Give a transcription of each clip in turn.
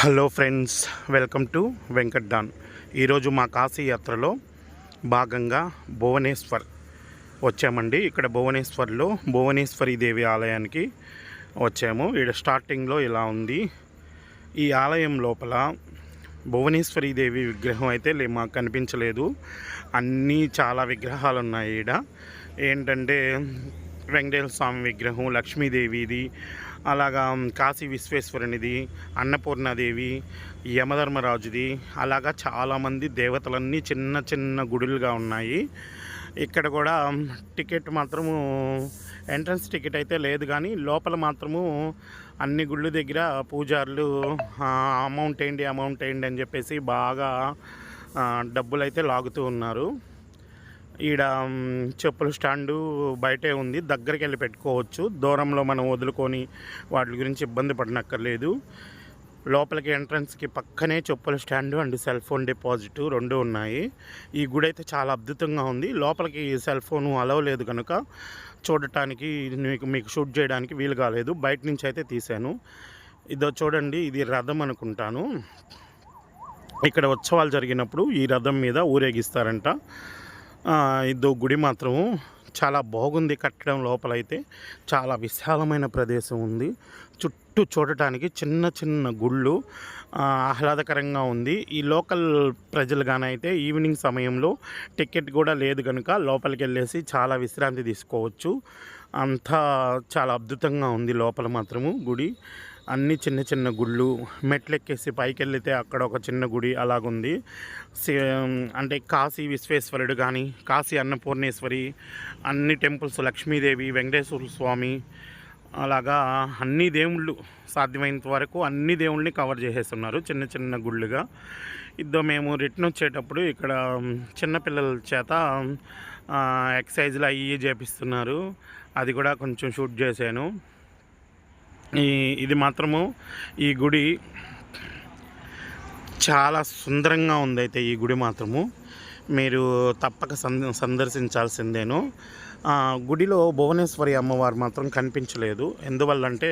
Hello friends welcome to Venkat don ఈరోజు మా కాశీ యాత్రలో భాగంగా భువనేశ్వర్ వచ్చామండి. ఇక్కడ భువనేశ్వర్లో భువనేశ్వరి దేవి ఆలయానికి వచ్చాము. ఇక్కడ స్టార్టింగ్లో ఇలా ఉంది. ఈ ఆలయం లోపల భువనేశ్వరి దేవి విగ్రహం అయితే లే మాకు కనిపించలేదు. అన్నీ చాలా విగ్రహాలు ఉన్నాయి ఈడ. ఏంటంటే వెంకటేశ్వర స్వామి విగ్రహం లక్ష్మీదేవిది అలాగా కాశీ విశ్వేశ్వరునిది అన్నపూర్ణాదేవి యమధర్మరాజుది అలాగా చాలామంది దేవతలన్నీ చిన్న చిన్న గుడులుగా ఉన్నాయి. ఇక్కడ కూడా టికెట్ మాత్రము ఎంట్రన్స్ టికెట్ అయితే లేదు కానీ లోపల మాత్రము అన్ని గుళ్ళు దగ్గర పూజారులు అమౌంట్ ఏంటి అమౌంట్ ఏంటి అని చెప్పేసి బాగా డబ్బులు అయితే లాగుతూ ఉన్నారు. ఈడ చెప్పుల స్టాండు బయటే ఉంది. దగ్గరికి వెళ్ళి పెట్టుకోవచ్చు. దూరంలో మనం వదులుకొని వాటి గురించి ఇబ్బంది పడనక్కర్లేదు. లోపలికి ఎంట్రన్స్కి పక్కనే చెప్పుల stand and cell phone deposit రెండు ఉన్నాయి. ఈ గుడి అయితే చాలా అద్భుతంగా ఉంది. లోపలికి సెల్ ఫోన్ అలవ్ లేదు కనుక చూడటానికి మీకు మీకు షూట్ చేయడానికి వీలు కాలేదు. బయట నుంచి అయితే తీశాను. ఇదో చూడండి ఇది రథం అనుకుంటాను. ఇక్కడ ఉత్సవాలు జరిగినప్పుడు ఈ రథం మీద ఊరేగిస్తారంట. ఇదో గుడి మాత్రము చాలా బాగుంది కట్టడం లోపలైతే. చాలా విశాలమైన ప్రదేశం ఉంది. చుట్టూ చూడటానికి చిన్న చిన్న గుళ్ళు ఆహ్లాదకరంగా ఉంది. ఈ లోకల్ ప్రజలు అయితే ఈవినింగ్ సమయంలో టికెట్ కూడా లేదు కనుక లోపలికి వెళ్ళేసి చాలా విశ్రాంతి తీసుకోవచ్చు. అంతా చాలా అద్భుతంగా ఉంది లోపల మాత్రము గుడి. అన్ని చిన్న చిన్న గుళ్ళు మెట్లెక్కేసి పైకి వెళ్తే అక్కడ ఒక చిన్న గుడి అలాగుంది. సే- అంటే కాశీ విశ్వేశ్వరుడు కానీ కాశీ అన్నపూర్ణేశ్వరి అన్ని టెంపుల్స్ లక్ష్మీదేవి వెంకటేశ్వర స్వామి అలాగా అన్ని దేవుళ్ళు సాధ్యమైనంత వరకు అన్ని దేవుళ్ళని కవర్ చేసేస్తున్నారు చిన్న చిన్న గుళ్ళుగా. ఇద్దో మేము రిటర్న్ వచ్చేటప్పుడు ఇక్కడ చిన్నపిల్లల చేత ఎక్సైజ్లు అవి చేపిస్తున్నారు. అది కూడా కొంచెం షూట్ చేశాను. ఈ ఇది మాత్రము ఈ గుడి చాలా సుందరంగా ఉంది అయితే ఈ గుడి మాత్రము. మీరు తప్పక సంద సందర్శించాల్సిందేను. గుడిలో భువనేశ్వరి అమ్మవారు మాత్రం కనిపించలేదు. ఎందువల్లంటే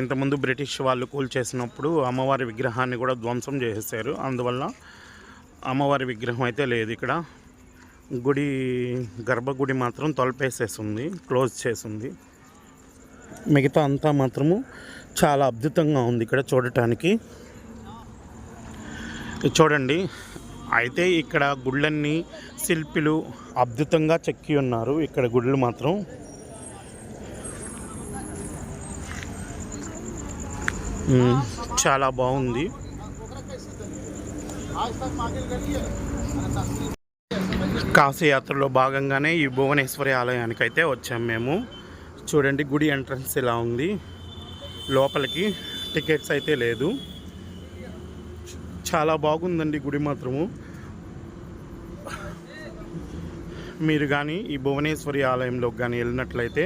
ఇంతకుముందు బ్రిటిష్ వాళ్ళు కూల్చేసినప్పుడు అమ్మవారి విగ్రహాన్ని కూడా ధ్వంసం చేసేసారు అందువల్ల అమ్మవారి విగ్రహం అయితే లేదు ఇక్కడ. గుడి గర్భగుడి మాత్రం తొలపేసేసింది క్లోజ్ చేసింది. మిగతా అంతా మాత్రము చాలా అద్భుతంగా ఉంది ఇక్కడ చూడటానికి. చూడండి. అయితే ఇక్కడ గుళ్ళన్నీ శిల్పులు అద్భుతంగా చెక్కి ఉన్నారు. ఇక్కడ గుళ్ళు మాత్రం. చాలా బాగుంది. కాశీయాత్రలో భాగంగానే ఈ భువనేశ్వరి ఆలయానికి అయితే వచ్చాము మేము. చూడండి గుడి ఎంట్రన్స్ ఇలా ఉంది. లోపలికి టికెట్స్ అయితే లేదు. చాలా బాగుందండి గుడి మాత్రము. మీరు కానీ ఈ భువనేశ్వరి ఆలయంలోకి కానీ వెళ్ళినట్లయితే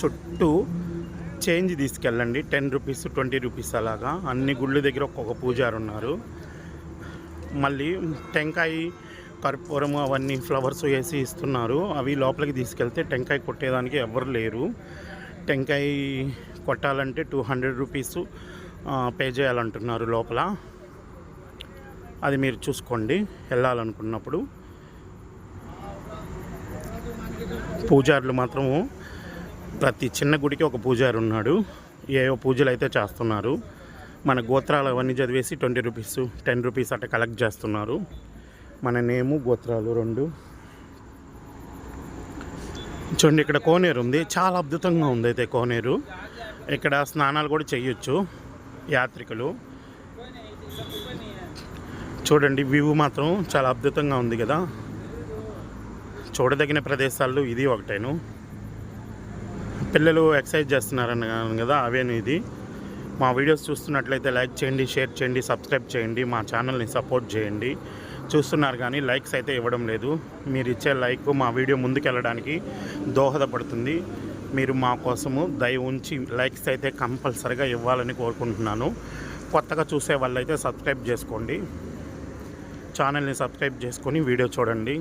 చుట్టూ చేంజ్ తీసుకెళ్ళండి. టెన్ రూపీస్ ట్వంటీ రూపీస్ అలాగా. అన్ని గుళ్ళ దగ్గర ఒక్కొక్క పూజారు ఉన్నారు మళ్ళీ టెంకాయ కర్పూరము అవన్నీ ఫ్లవర్స్ వేసి ఇస్తున్నారు. అవి లోపలికి తీసుకెళ్తే టెంకాయ కొట్టేదానికి ఎవరు లేరు. టెంకాయ కొట్టాలంటే టూ హండ్రెడ్ రూపీస్ పే చేయాలంటున్నారు లోపల. అది మీరు చూసుకోండి వెళ్ళాలనుకున్నప్పుడు. పూజారులు మాత్రము ప్రతి చిన్న గుడికి ఒక పూజారి ఉన్నాడు. ఏవో పూజలు అయితే చేస్తున్నారు. మన గోత్రాలు అవన్నీ చదివేసి ట్వంటీ రూపీస్ టెన్ రూపీస్ అట్లా కలెక్ట్ చేస్తున్నారు. మన నేము గోత్రాలు రెండు. చూడండి ఇక్కడ కోనేరు ఉంది. చాలా అద్భుతంగా ఉంది అయితే కోనేరు. ఇక్కడ స్నానాలు కూడా చేయొచ్చు యాత్రికులు. చూడండి వ్యూ మాత్రం చాలా అద్భుతంగా ఉంది కదా. చూడదగిన ప్రదేశాల్లో ఇది ఒకటేను. పిల్లలు ఎక్సర్సైజ్ చేస్తున్నారని కదా అవేను ఇది. మా వీడియోస్ చూస్తున్నట్లయితే లైక్ చేయండి షేర్ చేయండి సబ్స్క్రైబ్ చేయండి మా ఛానల్ని సపోర్ట్ చేయండి. చూస్తున్నారు కానీ లైక్స్ అయితే ఇవ్వడం లేదు. మీరు ఇచ్చే లైక్ మా వీడియో ముందుకెళ్ళడానికి దోహదపడుతుంది. మీరు మా కోసము దయ ఉంచి లైక్స్ అయితే కంపల్సరిగా ఇవ్వాలని కోరుకుంటున్నాను. కొత్తగా చూసే వాళ్ళైతే సబ్స్క్రైబ్ చేసుకోండి. ఛానల్ని సబ్స్క్రైబ్ చేసుకొని వీడియో చూడండి.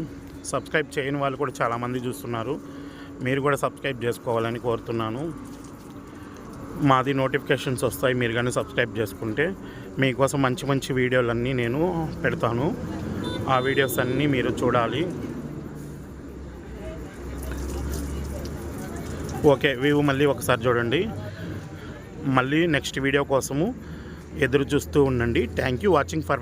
సబ్స్క్రైబ్ చేయని వాళ్ళు కూడా చాలామంది చూస్తున్నారు. మీరు కూడా సబ్స్క్రైబ్ చేసుకోవాలని కోరుతున్నాను. మాది నోటిఫికేషన్స్ వస్తాయి మీరు కానీ సబ్స్క్రైబ్ చేసుకుంటే మీకోసం మంచి మంచి వీడియోలన్నీ నేను పెడతాను. ఆ వీడియోస్ అన్నీ మీరు చూడాలి. ఓకే వ్యూ మళ్ళీ ఒకసారి చూడండి. మళ్ళీ నెక్స్ట్ వీడియో కోసము ఎదురు చూస్తూ ఉండండి. Thank you watching for